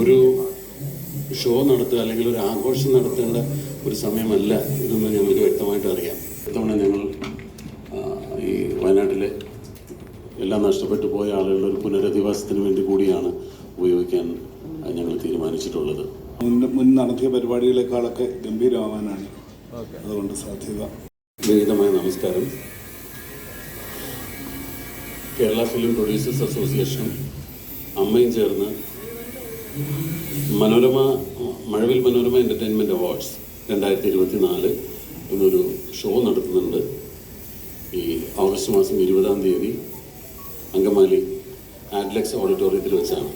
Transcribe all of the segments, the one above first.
ഒരു ഷോ നടത്തുക അല്ലെങ്കിൽ ഒരു ആഘോഷം നടത്തേണ്ട ഒരു സമയമല്ല ഇതെന്ന് ഞങ്ങൾക്ക് വ്യക്തമായിട്ട് അറിയാം. ഇത്തവണ ഞങ്ങൾ ഈ വയനാട്ടിലെ എല്ലാം നഷ്ടപ്പെട്ടു പോയ ആളുകളുടെ ഒരു പുനരധിവാസത്തിന് വേണ്ടി കൂടിയാണ് ഉപയോഗിക്കാൻ ഞങ്ങൾ തീരുമാനിച്ചിട്ടുള്ളത്. മുൻ മുൻ നടത്തിയ പരിപാടികളെക്കാളൊക്കെ ഗംഭീരമാവാനാണ് അതുകൊണ്ട് സാധ്യത. വിഹിതമായ നമസ്കാരം. കേരള ഫിലിം പ്രൊഡ്യൂസേഴ്സ് അസോസിയേഷൻ അമ്മയും ചേർന്ന് മനോരമ മഴവിൽ മനോരമ എന്റർടൈൻമെന്റ് അവാർഡ്സ് രണ്ടായിരത്തി ഇരുപത്തി നാല് എന്നൊരു ഷോ നടത്തുന്നുണ്ട്. ഈ ഓഗസ്റ്റ് മാസം ഇരുപതാം തീയതി അങ്കമാലി ആഡ്ലക്സ് ഓഡിറ്റോറിയത്തിൽ വെച്ചാണ്.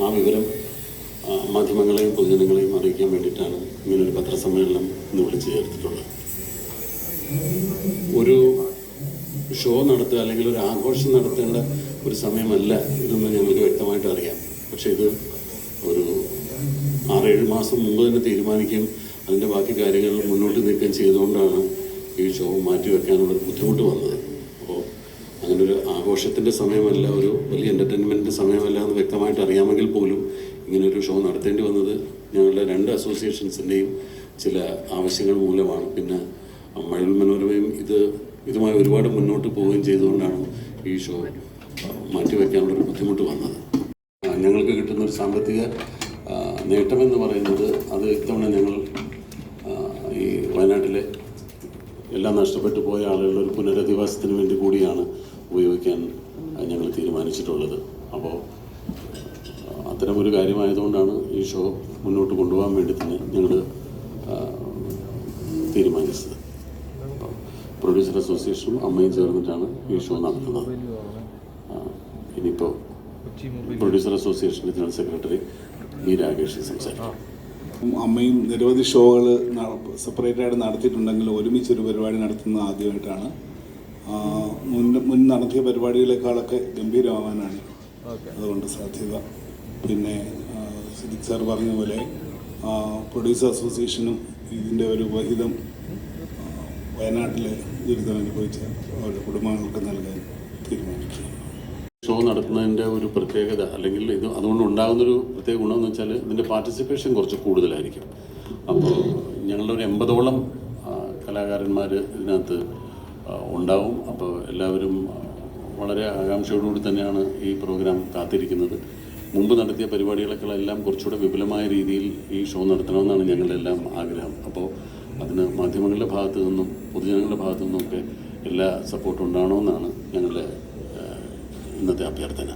ആ വിവരം മാധ്യമങ്ങളെയും പൊതുജനങ്ങളെയും അറിയിക്കാൻ വേണ്ടിയിട്ടാണ് ഇങ്ങനൊരു പത്രസമ്മേളനം ഇന്ന് വിളിച്ചു ചേർത്തിട്ടുള്ളത്. ഒരു ഷോ നടത്തുക അല്ലെങ്കിൽ ഒരു ആഘോഷം നടത്തേണ്ട ഒരു സമയമല്ല ഇതൊന്നും ഞങ്ങൾക്ക് വ്യക്തമായിട്ട് അറിയാം. പക്ഷേ ഇത് ആറേഴ് മാസം മുമ്പ് തന്നെ തീരുമാനിക്കുകയും അതിന്റെ ബാക്കി കാര്യങ്ങൾ മുന്നോട്ട് നീക്കം ചെയ്തുകൊണ്ടാണ് ഈ ഷോ മാറ്റിവെക്കാനുള്ള ബുദ്ധിമുട്ട് വന്നത്. അപ്പോൾ അങ്ങനെ ഒരു ആഘോഷത്തിന്റെ സമയമല്ല ഒരു വലിയ എന്റർടൈൻമെന്റിന്റെ സമയമല്ല എന്ന് വ്യക്തമായിട്ട് അറിയാമെങ്കിൽ പോലും ഇങ്ങനൊരു ഷോ നടത്തേണ്ടി വന്നത് ഞങ്ങളുടെ രണ്ട് അസോസിയേഷൻസിന്റെയും ചില ആവശ്യങ്ങൾ മൂലമാണ്. പിന്നെ മഴവിൽ മനോരമയും ഇത് ഇതുമായി ഒരുപാട് മുന്നോട്ട് പോവുകയും ചെയ്തുകൊണ്ടാണ് ഈ ഷോ മാറ്റിവെക്കാനുള്ള ഒരു ബുദ്ധിമുട്ട് വന്നത്. ഞങ്ങൾക്ക് കിട്ടുന്ന ഒരു സാമ്പത്തിക നേട്ടമെന്ന് പറയുന്നത് അത് ഇത്തവണ ഞങ്ങൾ ഈ വയനാട്ടിലെ എല്ലാം നഷ്ടപ്പെട്ടു പോയ ആളുകളുടെ ഒരു പുനരധിവാസത്തിന് വേണ്ടി കൂടിയാണ് ഉപയോഗിക്കാൻ ഞങ്ങൾ തീരുമാനിച്ചിട്ടുള്ളത്. അപ്പോൾ അത്തരമൊരു കാര്യമായതുകൊണ്ടാണ് ഈ ഷോ മുന്നോട്ട് കൊണ്ടുപോകാൻ വേണ്ടി തന്നെ ഞങ്ങൾ തീരുമാനിച്ചത്. പ്രൊഡ്യൂസർ അസോസിയേഷനും അമ്മയും ചേർന്നിട്ടാണ് ഈ ഷോ നടത്തുന്നത്. ഇനിയിപ്പോൾ പ്രൊഡ്യൂസർ അസോസിയേഷന്റെ ജനറൽ സെക്രട്ടറി ബി രാകേഷ് സംസാരിക്കും. അമ്മയും നിരവധി ഷോകൾ സെപ്പറേറ്റ് ആയിട്ട് ഒരുമിച്ച് ഒരു പരിപാടി നടത്തുന്നത് ആദ്യമായിട്ടാണ്. മുൻ മുൻ നടത്തിയ പരിപാടികളെക്കാളൊക്കെ ഗംഭീരമാവാനാണ്. അതുകൊണ്ട് സാധ്യത. പിന്നെ സിദിക് സിദ്ദിഖ് സാർ പറഞ്ഞ പോലെ പ്രൊഡ്യൂസർ അസോസിയേഷനും ഇതിന്റെ ഒരു വഹിതം വയനാട്ടിലെ ദുരിതം അനുഭവിച്ച അവരുടെ കുടുംബങ്ങൾക്ക് നൽകാൻ തീരുമാനിക്കുകയാണ്. ഷോ നടത്തുന്നതിന്റെ ഒരു പ്രത്യേകത അല്ലെങ്കിൽ ഇത് അതുകൊണ്ട് ഉണ്ടാകുന്നൊരു പ്രത്യേക ഗുണമെന്ന് വെച്ചാൽ ഇതിന്റെ പാർട്ടിസിപ്പേഷൻ കുറച്ച് കൂടുതലായിരിക്കും. അപ്പോൾ ഞങ്ങളുടെ ഒരു എൺപതോളം കലാകാരന്മാർ ഇതിനകത്ത് ഉണ്ടാവും. അപ്പോൾ എല്ലാവരും വളരെ ആകാംക്ഷയോടുകൂടി തന്നെയാണ് ഈ പ്രോഗ്രാം കാത്തിരിക്കുന്നത്. മുമ്പ് നടത്തിയ പരിപാടികളെല്ലാം കുറച്ചുകൂടെ വിപുലമായ രീതിയിൽ ഈ ഷോ നടത്തണമെന്നാണ് ഞങ്ങളുടെ എല്ലാം ആഗ്രഹം. അപ്പോൾ അതിന് മാധ്യമങ്ങളുടെ ഭാഗത്തു നിന്നും പൊതുജനങ്ങളുടെ ഭാഗത്തു നിന്നും ഒക്കെ എല്ലാ സപ്പോർട്ടും ഉണ്ടാകണമെന്നാണ് ഞങ്ങളുടെ അഭ്യർത്ഥന.